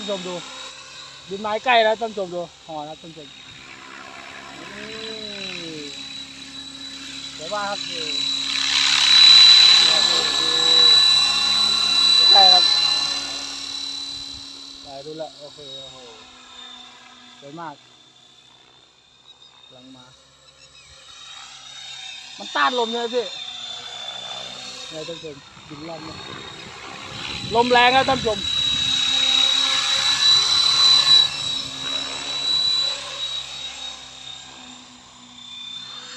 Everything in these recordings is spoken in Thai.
านชมดูดินไม้ใกล้แล้วท่านชมดูห่อแล้วท่านชมเดี๋ยวว่าครับนี่ใกล้ครับไปดูละโอเคโอ้โหสวยมากกำลังมา มันต้านลมเลยพี่ไงท่านชมดินร่อนลมแรงครับท่านชม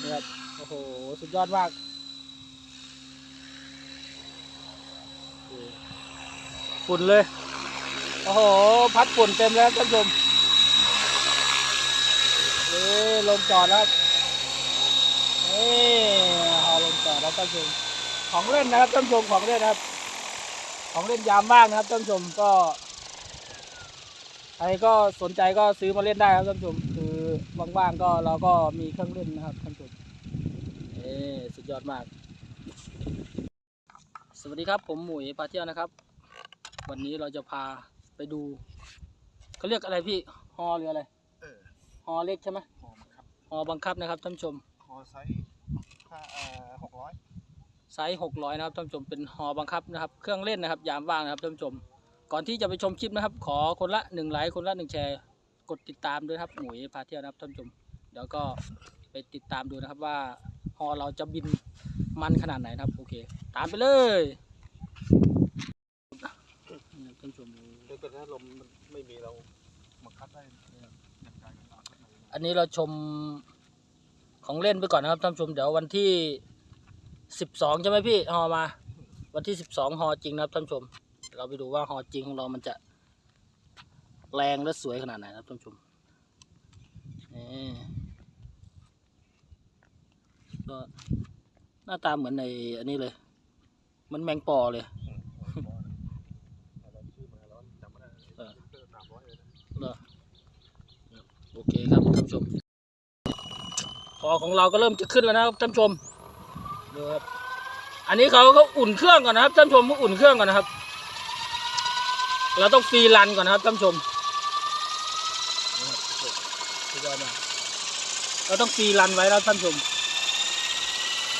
นี่ครับ โอ้โห สุดยอดมากฝุ่นเลย โอ้โห พัดฝุ่นเต็มแล้วท่านผู้ชมนี่ลงจอดแล้วครับนี่พอลงจอดแล้วท่านผู้ชมของเล่นนะครับท่านผู้ชมของเล่นนะครับ ของเล่นยามว่างนะครับท่านผู้ชมก็ใครก็สนใจก็ซื้อมาเล่นได้ครับท่านผู้ชมคือว่างๆก็เราก็มีเครื่องเล่นนะครับท่านผู้ชม เอ้สุดยอดมาก สวัสดีครับผมหมุยพาเที่ยวนะครับ วันนี้เราจะพาไปดูเขาเรียกอะไรพี่ฮอหรืออะไรเออฮอเล็กใช่ไหมหอมครับฮอบังคับนะครับท่านผู้ชมหอไซส์ห้าเอ่อหกร้อยไซส์หกร้อยนะครับท่านผู้ชมเป็นฮอบังคับนะครับ เครื่องเล่นนะครับ ยามว่างนะครับท่านผู้ชม ก่อนที่จะไปชมคลิปนะครับ ขอคนละหนึ่งไลค์คนละหนึ่งแชร์กดติดตามด้วยนะครับหมวยพาเที่ยวนะครับท่านผู้ชมเดี๋ยวก็ไปติดตามดูนะครับว่า ฮอเราจะบินมันขนาดไหนนะครับ โอเค ตามไปเลยนี่ครับท่านผู้ชมถ้าเกิดถ้าลมมันไม่มีเราบังคับได้อย่างไรกันบ้างครับอันนี้เราชมของเล่นไปก่อนนะครับท่านผู้ชมเดี๋ยววันที่สิบสองใช่ไหมพี่ฮอมา วันที่สิบสองฮอจริงนะครับท่านผู้ชม เราไปดูว่าฮอจริงของเรามันจะแรงและสวยขนาดไหนนะครับท่านผู้ชมนี่ ก็หน้าตาเหมือนในอันนี้เลยเหมันแมงปอเลยอืมเราชื่อมาแล้วจำไม่ได้เออสามร้อยเลยนะเหรอโอเคครับท่านผู้ชมฮอของเราก็เริ่มจะขึ้นแล้วนะครับท่านผู้ชมดูครับอันนี้เขาเขาอุ่นเครื่องก่อนนะครับท่านผู้ชมเขาอุ่นเครื่องก่อนนะครับ เราต้องฟรีรันก่อนนะครับท่านผู้ชมนี่ครับสุดยอดมากเราต้องฟรีรันไว้แล้วท่านผู้ชม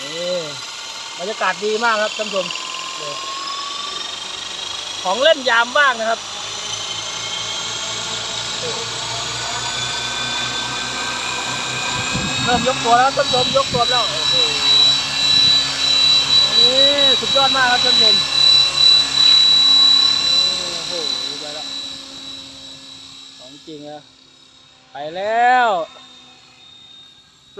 นี่บรรยากาศดีมากครับท่านผู้ชมของเล่นยามว่างนะครับเริ่มยกตัวแล้วท่านผู้ชมยกตัวแล้วอ้โหนี่สุดยอดมากครับท่านผู้ชมโอ้โหไปแล้วของจริงอะไปแล้ว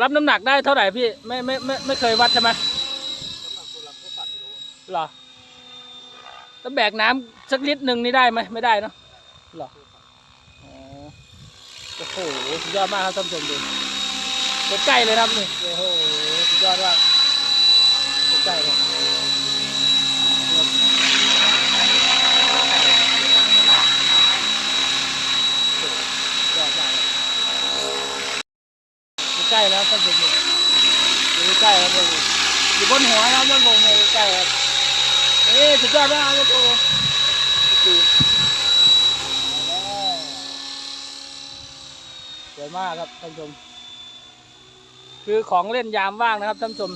รับน้ำหนักได้เท่าไหร่พี่ไม่ไม่ไม่ไม่เคยวัดใช่ไหมน้ำหนักตัวลำก็ตัดกิโลเหรอแล้วแบกน้ำสักลิตรหนึ่งนี่ได้ไหมไม่ได้เนาะหรออ๋อโอ้โหสุดยอดมากครับท่านผู้ชมดูใกล้ๆเลยครับนี่โอ้โหสุดยอดมากใกล้เลยอดมากเลยอยู่ใกล้แล้วท่านผู้ชมอยู่ใกล้แล้วท่านผู้ชมอยู่บนหัวนะท่านผู้ชมอยู่ใกล้ครับเอ้ยสุดยอดมากครับโอ้โหโอเคมาแล้วสวย มากครับท่านชม คือของเล่นยามว่างนะครับท่านชม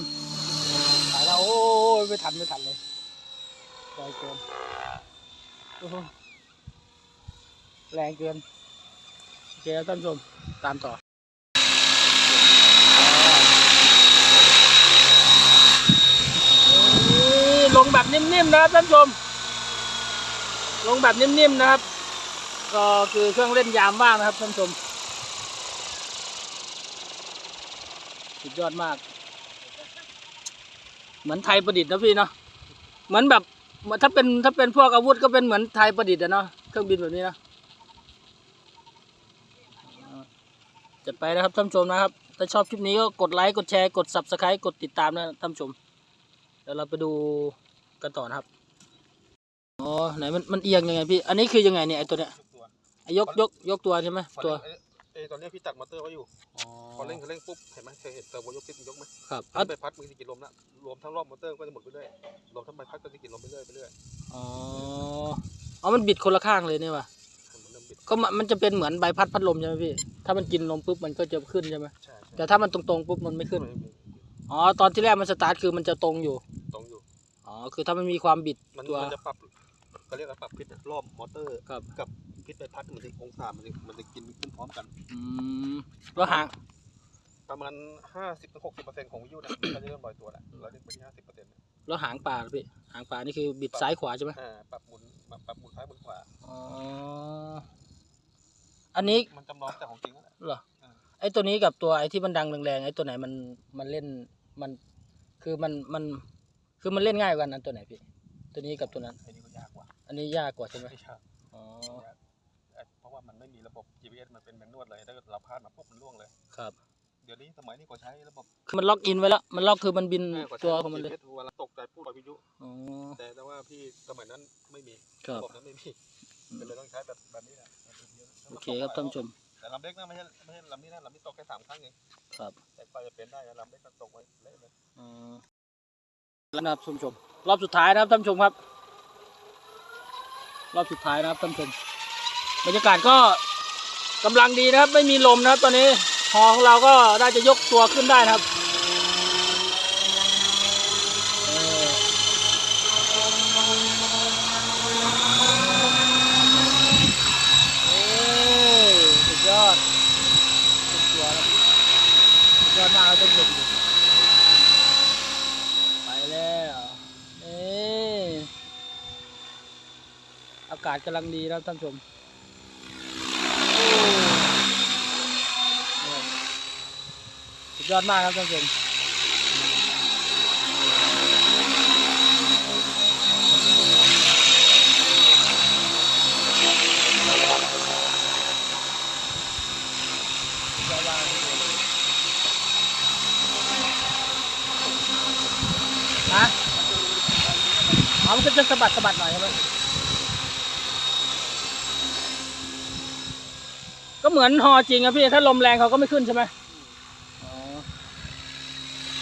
สายเราโอ้ยไม่ทันไม่ทันเลยแรงเกินโอ้โหแรงเกินโอเคครับท่านชมตามต่อลงแบบนิ่มๆนะครับท่านชม ลงแบบนิ่มๆนะครับ ก็คือเครื่องเล่นยามว่างนะครับท่านชม สุดยอดมาก เหมือนไทยประดิษฐ์นะพี่เนาะเหมือนแบบถ้าเป็นถ้าเป็นพวกอาวุธก็เป็นเหมือนไทยประดิษฐ์อะเนาะเครื่องบินแบบนี้นะจัดไปนะครับท่านชมนะครับ ถ้าชอบคลิปนี้ก็กดไลค์กดแชร์กด subscribe กดติดตามนะท่านชมเดี๋ยวเราไปดูกันต่อนะครับอ๋อไหนมันมันเอียงยังไงพี่ อันนี้คือยังไงเนี่ยไอตัวเนี้ยยกยกยกตัวใช่ไหมตัว อ้ยตอนนี้พี่ตัดมอเตอร์เขาอยู่อ๋อพอเร่งเขาเร่งปุ๊บ เห็นไหมเคยเห็นเตอร์โบยกทิศยกไหมครับถ้าไปพัดมือจะกินลมละรวมทั้งรอบมอเตอร์ก็จะหมดไปเรื่อยรวมทั้งใบพัดก็จะกินลมไปเรื่อยไปเรื่อยอ๋ออ๋อมันบิดคนละข้างเลยเนี่ยว่ะเหมือนเดิมก็มันมันจะเป็นเหมือนใบพัดพัดลมใช่ไหมพี่ ถ้ามันกินลมปุ๊บมันก็จะขึ้นใช่ไหมใช่ใช่แต่ถ้ามันตรงๆปุ๊บมันไม่ขึ้นไม่มีอ๋อตอนที่แรกมันสตาร์ทคือมันจะตรงอยู่ ตรงอยู่ อ๋อคือถ้ามันมีความบิดมันตัวมันจะปรับเขาเรียกว่าปรับพิษอะรอบมอเตอร์ครับกับ พิษใบพัดมันจะองศามันจะมันจะกินขึ้นพร้อมกัน อืมแล้วหางประมาณห้าสิบถึงหกสิบเปอร์เซ็นต์ของวิทยุเนี่ยมันจะเริ่มลอยตัวแล้วเราเล่นไปที่ห้าสิบเปอร์เซ็นต์แล้วหางปลาล่ะพี่หางปลานี่คือบิดซ้ายขวาใช่ไหมอ่าปรับหมุนปรับหมุนซ้ายหมุนขวาอ๋ออันนี้มันจำลองจากของจริงนั่นแหละเหรออ่าไอ้ตัวนี้กับตัวไอ้ที่มันดังแรงๆไอ้ตัวไหนมันมันเล่นมันคือมันมันคือมันเล่นง่ายกว่ากันอันตัวไหนพี่ ตัวนี้กับตัวนั้นไอ้นี่ก็ยากกว่า อันนี้ยากกว่าใช่ไหมไม่ยากอ๋อ มันไม่มีระบบ GPS มันเป็นแมนนวลเลยถ้าเกิดเราพลาดมาปุ๊บมันล่วงเลย ครับ เดี๋ยวนี้สมัยนี้ก็ใช้ระบบคือมันล็อกอินไว้แล้ว มันล็อกคือมันบินเออก็ใช้ตัวของมันเลย GPS เวลาตกใจปุ๊บลอยวิทยุอ๋อ แต่แต่ว่าพี่สมัยนั้นไม่มีครับ ระบบนั้นไม่มีก็เลยต้องใช้แบบแบบนี้แหละโอเคครับท่านผู้ชม แต่ลำเล็กนะไม่ใช่ไม่ใช่ลำนี้นะลำนี้ตกแค่สามครั้งเองครับ แต่กว่าจะเป็นได้นะลำเล็กก็ตกไว้เละเลยอ๋อแล้วนะครับท่านผู้ชม รอบสุดท้ายนะครับท่านผู้ชมครับ รอบสุดท้ายนะครับท่านผู้ชม บรรยากาศก็กำลังดีนะครับ ไม่มีลมนะครับ ตอนนี้หอของเราก็น่าจะยกตัวขึ้นได้นะครับเออเอ้ยสุดยอดสุดตัวครับสุดยอดมากครับท่านไปแล้วนี่อากาศกำลังดีนะครับท่านผู้ชม สุด ยอดมากครับท่านผู้ชมสุดยอดมากครับท่านผู้ชมฮะเอามันก็จะสะบัดสะบัดหน่อยใช่ไหมก็เหมือนฮอจริงอะพี่ ถ้าลมแรงเขาก็ไม่ขึ้นใช่ไหม อ๋อ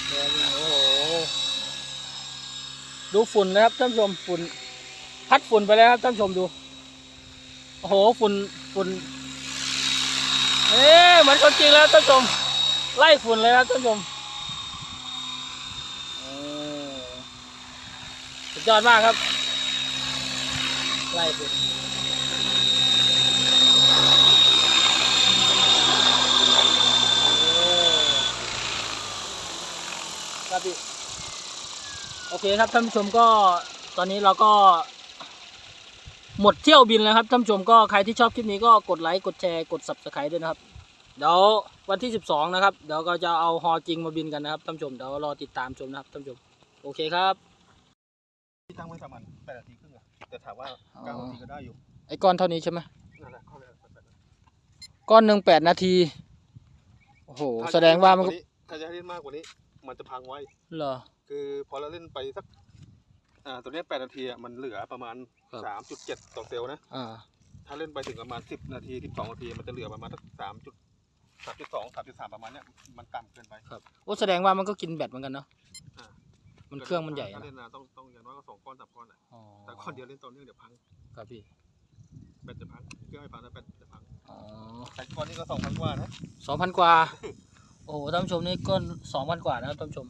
แดงโอ้โห ดูฝุ่นนะครับท่านผู้ชมฝุ่น พัดฝุ่นไปแล้วครับท่านผู้ชมดูโอ้โหฝุ่นฝุ่นเอ๊ะเหมือนคนจริงแล้วท่านผู้ชมไล่ฝุ่นเลยครับท่านผู้ชมเออสุดยอดมากครับ ไล่ฝุ่นครับพี่ โอเคครับท่านผู้ชมก็ตอนนี้เราก็ หมดเที่ยวบินแล้วครับท่านผู้ชมก็ใครที่ชอบคลิปนี้ก็กดไลค์กดแชร์กด subscribe ด้วยนะครับเดี๋ยววันที่ 12 นะครับ เดี๋ยวก็จะเอาฮอจริงมาบินกันนะครับท่านผู้ชมเดี๋ยวรอติดตามชมนะครับท่านผู้ชมโอเคครับที่ตั้งไว้ประมาณแปดนาทีครึ่งอะแต่ถามว่าเก้านาทีก็ได้อยู่ไอ้ก้อนเท่านี้ใช่ไหมนั่นแหละเขาเลยแบบนั้นก้อนหนึ่งแปดนาทีโอ้โหแสดงว่ามันก็ถ้าจะให้เล่นมากกว่านี้ มันจะพังไว้เหรอ คือพอเราเล่นไปสัก อ่าตัวเนี้ยแปดนาทีอะมันเหลือประมาณครับ สามจุดเจ็ดต่อเซลล์นะ อ่า ถ้าเล่นไปถึงประมาณสิบนาทีสิบสองนาที มันจะเหลือประมาณสักสามจุดสามจุดสองสามจุดสามประมาณเนี้ยมันต่ำเกินไปครับโอ้แสดงว่ามันก็กินแบตเหมือนกันเนาะอ่ามันเครื่องมันใหญ่ถ้านะเล่นนานต้องต้องอย่างน้อยก็สองก้อนสามก้อนอะอ๋อแต่ก้อนเดียวเล่นตอนเนื่องเดี๋ยวพังครับพี่แบตจะพังเครื่องไม่พังแล้วแบตจะพังอ๋อแต่ก้อนนี้ก็สองพันกว่านะ สองพันกว่า โอ้โหท่านผู้ชมนี่ก็สองพันกว่านะครับท่านผู้ชม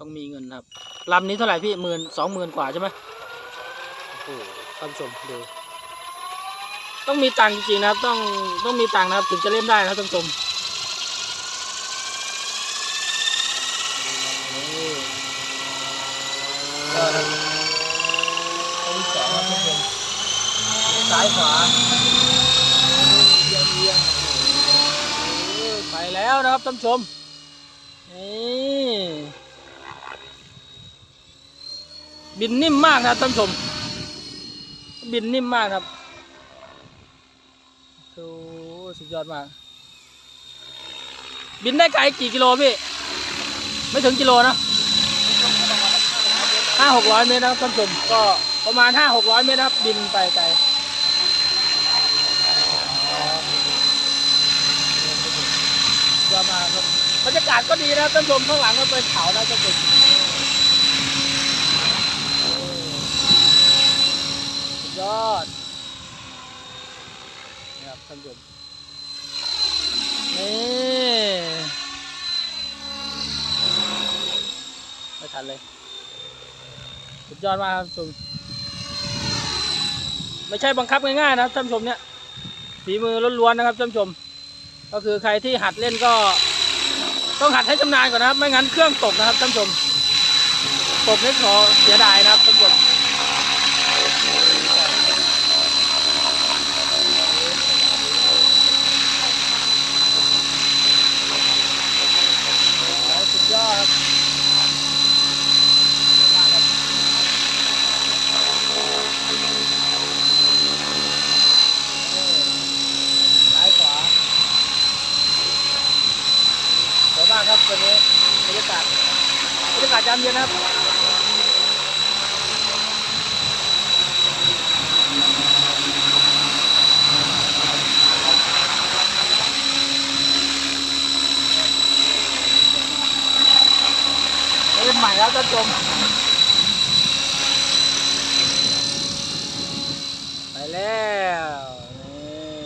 ต้องมีเงินครับลำนี้เท่าไหร่พี่หมื่นสองหมื่นกว่าใช่ไหมโอ้โหท่านผู้ชมดูต้องมีตังค์จริงๆนะครับ ต้องต้องมีตังค์นะครับ ถึงจะเล่นได้นะครับท่านผู้ชมนี่ก็ครับตัวที่สองครับท่านผู้ชมซ้ายขวาเอียงเอียงโอ้โหไปแล้วนะครับท่านผู้ชมนี่ บินนิ่มมากนะท่านผู้ชม บินนิ่มมากครับโอ้สุดยอดมาก บินได้ไกลกี่กิโลพี่ ไม่ถึงกิโลนะห้าหกร้อยเมตรนะท่านผู้ชมก็ประมาณห้าหกร้อยเมตรครับ บินไปไกลยอดมากครับบรรยากาศก็ดีนะท่านผู้ชมข้างหลังก็เป็นเขานะท่านผู้ชมสุดย อดนะครับท่านผู้ชมนี่ไม่ทันเลยสุดยอดมากครับท่านชมไม่ใช่บังคับง่ายๆนะครับท่านผู้ชมเนี่ยฝีมือล้วนๆนะครับท่านผู้ชม ก็คือใครที่หัดเล่นก็ต้องหัดให้ชำนาญก่อนนะครับ ไม่งั้นเครื่องตกนะครับท่านผู้ชมตกนี่ขอเสียดายนะครับท่านผู้ชม สุดยอดครับเดี๋ยวมากครับเออซ้ายขวาส วยมากครับตัวนี้บรรยากาศบรรยากาศยามเย็นนะครับเล่นใหม่แล้วท่านชมไปแล้ว นี่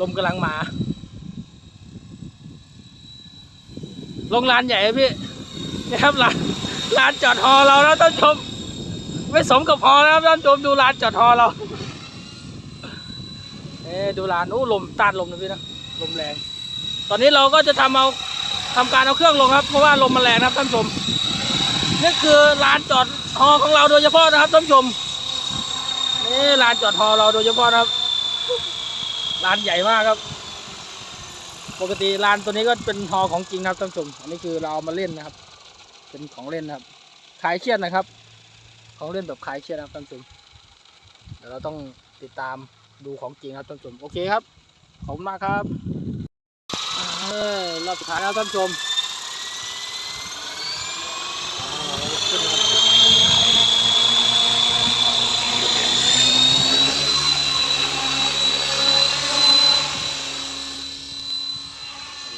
ลมกำลังมา ลงลานใหญ่พี่นี่ครับลานลานจอดฮอเราแล้วท่านชม ไม่สมกับฮอนะครับท่านชมดูลานจอดฮอเราเอ๊ดูลานโอ้ลมต้านลมนะพี่นะลมแรง ตอนนี้เราก็จะทำเอาทำการเอาเครื่องลงครับเพราะว่าลมมันแรงนะครับท่านชมนี่คือลานจอดฮอของเราโดยเฉพาะนะครับท่านชมนี่ลานจอดฮอเราโดยเฉพาะนะครับลานใหญ่มากครับ ปกติลานตัวนี้ก็เป็นฮอของจริงครับท่านผู้ชม อันนี้คือเราเอามาเล่นนะครับ เป็นของเล่นนะครับขายเครียดนะครับ ของเล่นแบบขายเครียดนะครับท่านผู้ชมเดี๋ยวเราต้องติดตามดูของจริงครับท่านผู้ชม โอเคครับ ขอบคุณมากครับเออรอบสุดท้ายแล้วท่านผู้ชมอ่าเราจะขึ้นนะครับ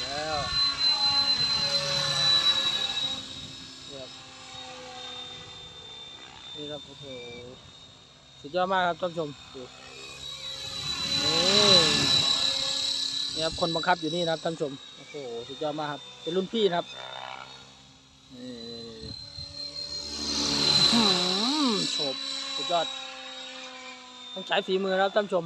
แล้วนี่ครับนี่ครับโอ้โหสุด ยอดมากครับท่านผู้ชมนี่นี่ครับคนบังคับอยู่นี่นะครับท่านผู้ชมโอ้โหสุดยอดมากครับ เป็นรุ่นพี่นะครับนี่อื้อหือโฉบสุดยอด ต้องใช้ฝีมือนะครับท่านผู้ชม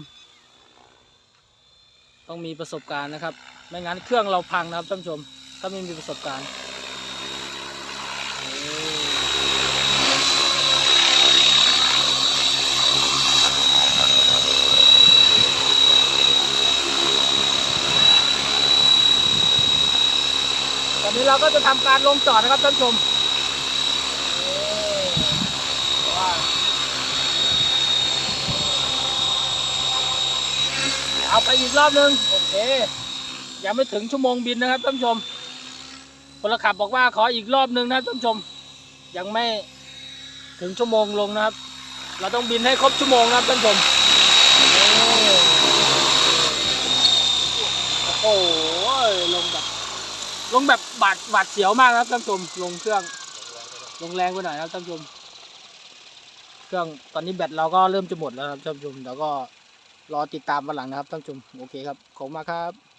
ต้องมีประสบการณ์นะครับ ไม่งั้นเครื่องเราพังนะครับท่านผู้ชม ถ้าไม่มีประสบการณ์นี่ตอนนี้ เราก็จะทำการลงจอดนะครับท่านผู้ชมเอาไปอีกรอบหนึงโอเคยังไม่ถึงชั่วโมงบินนะครับท่านผู้ชมพลขับบอกว่าขออีกรอบหนึ่งนะท่านผู้ชม ยังไม่ถึงชั่วโมงลงนะครับ เราต้องบินให้ครบชั่วโมงนะครับท่านผู้ชมโอ้โห ลงแบบบาดบาดเสียวมากนะครับท่านผู้ชมลงเครื่อง ลงแรงไปหน่อยนะครับท่านผู้ชม เครื่องตอนนี้แบตเราก็เริ่มจะหมดแล้วครับท่านผู้ชมแล้วก็รอติดตามวันหลังนะครับท่านผู้ชมโอเคครับขอบคุณมากครับ